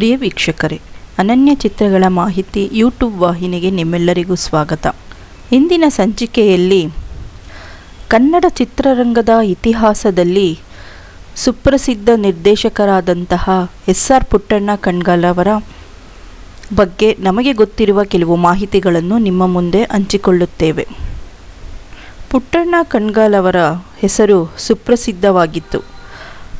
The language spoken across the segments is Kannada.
ಪ್ರಿಯ ವೀಕ್ಷಕರೇ, ಅನನ್ಯ ಚಿತ್ರಗಳ ಮಾಹಿತಿ ಯೂಟ್ಯೂಬ್ ವಾಹಿನಿಗೆ ನಿಮ್ಮೆಲ್ಲರಿಗೂ ಸ್ವಾಗತ. ಇಂದಿನ ಸಂಚಿಕೆಯಲ್ಲಿ ಕನ್ನಡ ಚಿತ್ರರಂಗದ ಇತಿಹಾಸದಲ್ಲಿ ಸುಪ್ರಸಿದ್ಧ ನಿರ್ದೇಶಕರಾದಂತಹ ಎಸ್ ಆರ್ ಪುಟ್ಟಣ್ಣ ಕಣ್ಗಾಲ್ ಅವರ ಬಗ್ಗೆ ನಮಗೆ ಗೊತ್ತಿರುವ ಕೆಲವು ಮಾಹಿತಿಗಳನ್ನು ನಿಮ್ಮ ಮುಂದೆ ಹಂಚಿಕೊಳ್ಳುತ್ತೇವೆ. ಪುಟ್ಟಣ್ಣ ಕಣ್ಗಾಲ್ ಅವರ ಹೆಸರು ಸುಪ್ರಸಿದ್ಧವಾಗಿತ್ತು.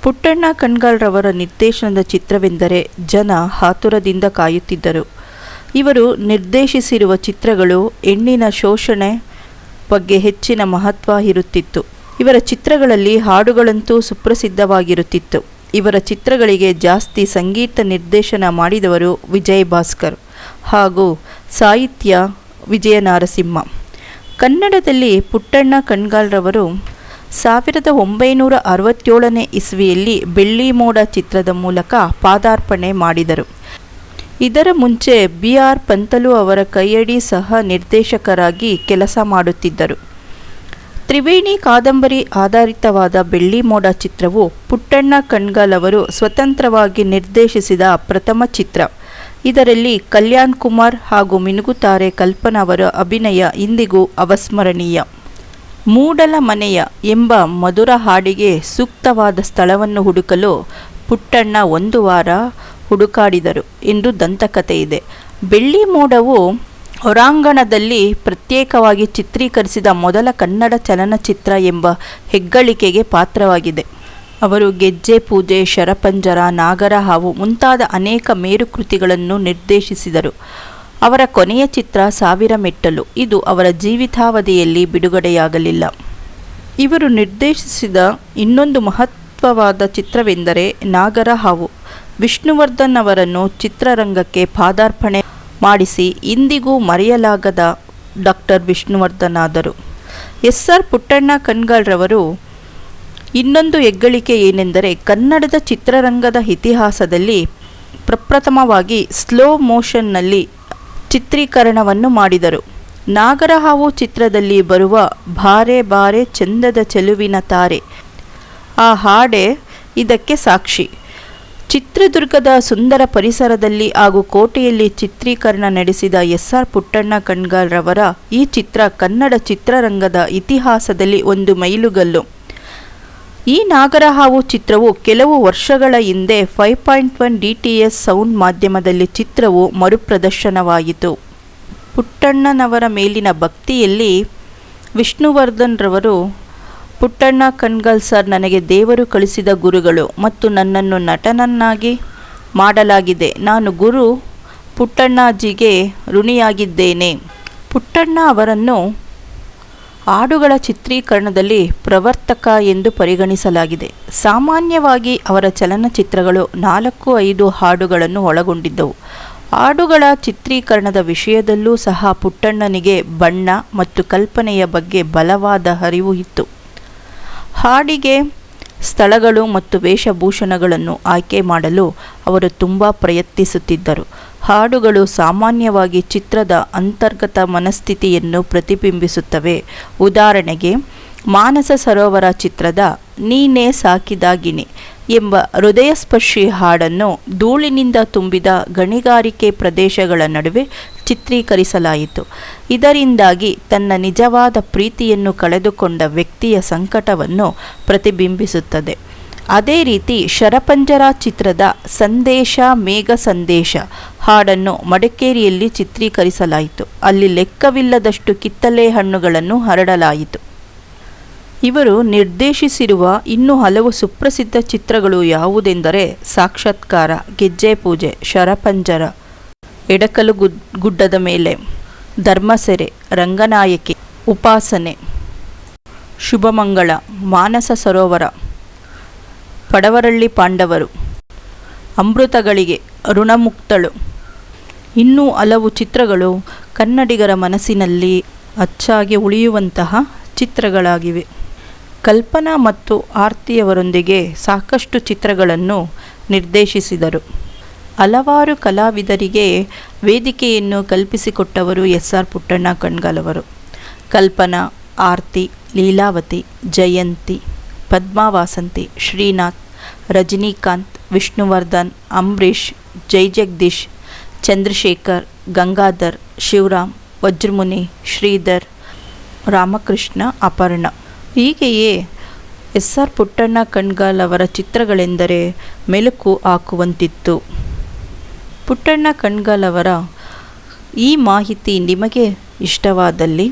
ಪುಟ್ಟಣ್ಣ ಕಣ್ಗಾಲ್ರವರ ನಿರ್ದೇಶನದ ಚಿತ್ರವೆಂದರೆ ಜನ ಹಾತುರದಿಂದ ಕಾಯುತ್ತಿದ್ದರು. ಇವರು ನಿರ್ದೇಶಿಸಿರುವ ಚಿತ್ರಗಳು ಹೆಣ್ಣಿನ ಶೋಷಣೆ ಬಗ್ಗೆ ಹೆಚ್ಚಿನ ಮಹತ್ವ ಇರುತ್ತಿತ್ತು. ಇವರ ಚಿತ್ರಗಳಲ್ಲಿ ಹಾಡುಗಳಂತೂ ಸುಪ್ರಸಿದ್ಧವಾಗಿರುತ್ತಿತ್ತು. ಇವರ ಚಿತ್ರಗಳಿಗೆ ಜಾಸ್ತಿ ಸಂಗೀತ ನಿರ್ದೇಶನ ಮಾಡಿದವರು ವಿಜಯ್ ಭಾಸ್ಕರ್ ಹಾಗೂ ಸಾಹಿತ್ಯ ವಿಜಯನಾರಸಿಂಹ. ಕನ್ನಡದಲ್ಲಿ ಪುಟ್ಟಣ್ಣ ಕಣ್ಗಾಲ್ರವರು ಸಾವಿರದ ಒಂಬೈನೂರ ಅರವತ್ತೇಳನೇ ಇಸ್ವಿಯಲ್ಲಿ ಬೆಳ್ಳಿ ಮೋಡ ಚಿತ್ರದ ಮೂಲಕ ಪಾದಾರ್ಪಣೆ ಮಾಡಿದರು. ಇದರ ಮುಂಚೆ ಬಿ ಆರ್ ಪಂತಲು ಅವರ ಕೈಯಡಿ ಸಹ ನಿರ್ದೇಶಕರಾಗಿ ಕೆಲಸ ಮಾಡುತ್ತಿದ್ದರು. ತ್ರಿವೇಣಿ ಕಾದಂಬರಿ ಆಧಾರಿತವಾದ ಬೆಳ್ಳಿ ಮೋಡ ಚಿತ್ರವು ಪುಟ್ಟಣ್ಣ ಕಣ್ಗಾಲ್ ಅವರು ಸ್ವತಂತ್ರವಾಗಿ ನಿರ್ದೇಶಿಸಿದ ಪ್ರಥಮ ಚಿತ್ರ. ಇದರಲ್ಲಿ ಕಲ್ಯಾಣ್ ಕುಮಾರ್ ಹಾಗೂ ಮಿನುಗುತಾರೆ ಕಲ್ಪನಾ ಅವರ ಅಭಿನಯ ಇಂದಿಗೂ ಅವಸ್ಮರಣೀಯ. ಮೂಡಲ ಮನೆಯ ಎಂಬ ಮಧುರ ಹಾಡಿಗೆ ಸೂಕ್ತವಾದ ಸ್ಥಳವನ್ನು ಹುಡುಕಲು ಪುಟ್ಟಣ್ಣ ಒಂದು ವಾರ ಹುಡುಕಾಡಿದರು ಎಂದು ದಂತಕಥೆ ಇದೆ. ಬೆಳ್ಳಿ ಮೋಡವು ಹೊರಾಂಗಣದಲ್ಲಿ ಪ್ರತ್ಯೇಕವಾಗಿ ಚಿತ್ರೀಕರಿಸಿದ ಮೊದಲ ಕನ್ನಡ ಚಲನಚಿತ್ರ ಎಂಬ ಹೆಗ್ಗಳಿಕೆಗೆ ಪಾತ್ರವಾಗಿದೆ. ಅವರು ಗೆಜ್ಜೆ, ಪೂಜೆ, ಶರಪಂಜರ, ನಾಗರ ಹಾವು ಮುಂತಾದ ಅನೇಕ ಮೇರುಕೃತಿಗಳನ್ನು ನಿರ್ದೇಶಿಸಿದರು. ಅವರ ಕೊನೆಯ ಚಿತ್ರ ಸಾವಿರ ಮೆಟ್ಟಲು ಇದು ಅವರ ಜೀವಿತಾವಧಿಯಲ್ಲಿ ಬಿಡುಗಡೆಯಾಗಲಿಲ್ಲ. ಇವರು ನಿರ್ದೇಶಿಸಿದ ಇನ್ನೊಂದು ಮಹತ್ವವಾದ ಚಿತ್ರವೆಂದರೆ ನಾಗರ ಹಾವು ವಿಷ್ಣುವರ್ಧನ್ ಅವರನ್ನು ಚಿತ್ರರಂಗಕ್ಕೆ ಪಾದಾರ್ಪಣೆ ಮಾಡಿಸಿ ಇಂದಿಗೂ ಮರೆಯಲಾಗದ ಡಾಕ್ಟರ್ ವಿಷ್ಣುವರ್ಧನ್ ಆದರು. ಎಸ್ ಆರ್ ಪುಟ್ಟಣ್ಣ ಕಣ್ಗಾಲ್ರವರು ಇನ್ನೊಂದು ಹೆಗ್ಗಳಿಕೆ ಏನೆಂದರೆ ಕನ್ನಡದ ಚಿತ್ರರಂಗದ ಇತಿಹಾಸದಲ್ಲಿ ಪ್ರಪ್ರಥಮವಾಗಿ ಸ್ಲೋ ಮೋಷನ್ನಲ್ಲಿ ಚಿತ್ರೀಕರಣವನ್ನು ಮಾಡಿದರು. ನಾಗರಹಾವು ಚಿತ್ರದಲ್ಲಿ ಬರುವ ಭಾರೆ ಬಾರೆ ಚಂದದ ಚೆಲುವಿನ ತಾರೆ. ಆ ಹಾಡೆ ಇದಕ್ಕೆ ಸಾಕ್ಷಿ. ಚಿತ್ರದುರ್ಗದ ಸುಂದರ ಪರಿಸರದಲ್ಲಿ ಹಾಗೂ ಕೋಟೆಯಲ್ಲಿ ಚಿತ್ರೀಕರಣ ನಡೆಸಿದ ಎಸ್ ಆರ್ ಪುಟ್ಟಣ್ಣ ಕಣ್ಗಾಲ್ರವರ ಈ ಚಿತ್ರ ಕನ್ನಡ ಚಿತ್ರರಂಗದ ಇತಿಹಾಸದಲ್ಲಿ ಒಂದು ಮೈಲುಗಲ್ಲು. ಈ ನಾಗರಹಾವು ಚಿತ್ರವು ಕೆಲವು ವರ್ಷಗಳ ಹಿಂದೆ five point one D T S sound ಮಾಧ್ಯಮದಲ್ಲಿ ಚಿತ್ರವು ಮರುಪ್ರದರ್ಶನವಾಯಿತು ಪುಟ್ಟಣ್ಣನವರ ಮೇಲಿನ ಭಕ್ತಿಯಲ್ಲಿ ವಿಷ್ಣುವರ್ಧನ್ರವರು, ಪುಟ್ಟಣ್ಣ, ಕಣ್ಗಲ್ ಸರ್, ನನಗೆ ದೇವರು ಕಳಿಸಿದ ಗುರುಗಳು ಮತ್ತು ನನ್ನನ್ನು ನಟನನ್ನಾಗಿ ಮಾಡಲಾಗಿದೆ. ನಾನು ಗುರು ಪುಟ್ಟಣ್ಣಾಜಿಗೆ ಋಣಿಯಾಗಿದ್ದೇನೆ. ಪುಟ್ಟಣ್ಣ ಅವರನ್ನು ಹಾಡುಗಳ ಚಿತ್ರೀಕರಣದಲ್ಲಿ ಪ್ರವರ್ತಕ ಎಂದು ಪರಿಗಣಿಸಲಾಗಿದೆ. ಸಾಮಾನ್ಯವಾಗಿ ಅವರ ಚಲನಚಿತ್ರಗಳು ನಾಲ್ಕು ಐದು ಹಾಡುಗಳನ್ನು ಒಳಗೊಂಡಿದ್ದವು. ಹಾಡುಗಳ ಚಿತ್ರೀಕರಣದ ವಿಷಯದಲ್ಲೂ ಸಹ ಪುಟ್ಟಣ್ಣನಿಗೆ ಬಣ್ಣ ಮತ್ತು ಕಲ್ಪನೆಯ ಬಗ್ಗೆ ಬಲವಾದ ಅರಿವು ಇತ್ತು. ಹಾಡಿಗೆ ಸ್ಥಳಗಳು ಮತ್ತು ವೇಷಭೂಷಣಗಳನ್ನು ಆಯ್ಕೆ ಮಾಡಲು ಅವರು ತುಂಬ ಪ್ರಯತ್ನಿಸುತ್ತಿದ್ದರು. ಹಾಡುಗಳು ಸಾಮಾನ್ಯವಾಗಿ ಚಿತ್ರದ ಅಂತರ್ಗತ ಮನಸ್ಥಿತಿಯನ್ನು ಪ್ರತಿಬಿಂಬಿಸುತ್ತವೆ. ಉದಾಹರಣೆಗೆ, ಮಾನಸ ಸರೋವರ ಚಿತ್ರದ ನೀನೇ ಸಾಕಿದಾಗಿನಿ ಎಂಬ ಹೃದಯಸ್ಪರ್ಶಿ ಹಾಡನ್ನು ಧೂಳಿನಿಂದ ತುಂಬಿದ ಗಣಿಗಾರಿಕೆ ಪ್ರದೇಶಗಳ ನಡುವೆ ಚಿತ್ರೀಕರಿಸಲಾಯಿತು. ಇದರಿಂದಾಗಿ ತನ್ನ ನಿಜವಾದ ಪ್ರೀತಿಯನ್ನು ಕಳೆದುಕೊಂಡ ವ್ಯಕ್ತಿಯ ಸಂಕಟವನ್ನು ಪ್ರತಿಬಿಂಬಿಸುತ್ತದೆ. ಅದೇ ರೀತಿ ಶರಪಂಜರ ಚಿತ್ರದ ಸಂದೇಶ, ಮೇಘ ಸಂದೇಶ ಹಾಡನ್ನು ಮಡಿಕೇರಿಯಲ್ಲಿ ಚಿತ್ರೀಕರಿಸಲಾಯಿತು. ಅಲ್ಲಿ ಲೆಕ್ಕವಿಲ್ಲದಷ್ಟು ಕಿತ್ತಲೆ ಹಣ್ಣುಗಳನ್ನು ಹರಡಲಾಯಿತು. ಇವರು ನಿರ್ದೇಶಿಸಿರುವ ಇನ್ನೂ ಹಲವು ಸುಪ್ರಸಿದ್ಧ ಚಿತ್ರಗಳು ಯಾವುದೆಂದರೆ ಸಾಕ್ಷಾತ್ಕಾರ, ಗೆಜ್ಜೆ ಪೂಜೆ, ಶರಪಂಜರ, ಎಡಕಲು ಗುಡ್ ಗುಡ್ಡದ ಮೇಲೆ, ಧರ್ಮಸೆರೆ, ರಂಗನಾಯಕಿ, ಉಪಾಸನೆ, ಶುಭಮಂಗಳ, ಮಾನಸ ಸರೋವರ ಪಡವರಳ್ಳಿ ಪಾಂಡವರು. ಅಮೃತಗಳಿಗೆ ಋಣಮುಕ್ತಳು. ಇನ್ನೂ ಹಲವು ಚಿತ್ರಗಳು ಕನ್ನಡಿಗರ ಮನಸ್ಸಿನಲ್ಲಿ ಅಚ್ಚಾಗಿ ಉಳಿಯುವಂತಹ ಚಿತ್ರಗಳಾಗಿವೆ. ಕಲ್ಪನಾ ಮತ್ತು ಆರ್ತಿಯವರೊಂದಿಗೆ ಸಾಕಷ್ಟು ಚಿತ್ರಗಳನ್ನು ನಿರ್ದೇಶಿಸಿದರು. ಹಲವಾರು ಕಲಾವಿದರಿಗೆ ವೇದಿಕೆಯನ್ನು ಕಲ್ಪಿಸಿಕೊಟ್ಟವರು ಎಸ್ ಆರ್ ಪುಟ್ಟಣ್ಣ ಕಣ್ಗಾಲವರು. ಕಲ್ಪನಾ, ಆರ್ತಿ, ಲೀಲಾವತಿ, ಜಯಂತಿ. ಪದ್ಮಾವಾಸಂತಿ, ಶ್ರೀನಾಥ್, ರಜನೀಕಾಂತ್, ವಿಷ್ಣುವರ್ಧನ್, ಅಂಬರೀಷ್, ಜೈ ಜಗದೀಶ್, ಚಂದ್ರಶೇಖರ್, ಗಂಗಾಧರ್, ಶಿವರಾಮ್, ವಜ್ರಮುನಿ, ಶ್ರೀಧರ್, ರಾಮಕೃಷ್ಣ, ಅಪರ್ಣ. ಹೀಗೆಯೇ ಎಸ್ ಆರ್ ಪುಟ್ಟಣ್ಣ ಕಣ್ಗಾಲ್ ಅವರ ಚಿತ್ರಗಳೆಂದರೆ ಮೆಲುಕು ಹಾಕುವಂತಿತ್ತು. ಪುಟ್ಟಣ್ಣ ಕಣ್ಗಾಲ್ ಅವರ ಈ ಮಾಹಿತಿ ನಿಮಗೆ ಇಷ್ಟವಾದಲ್ಲಿ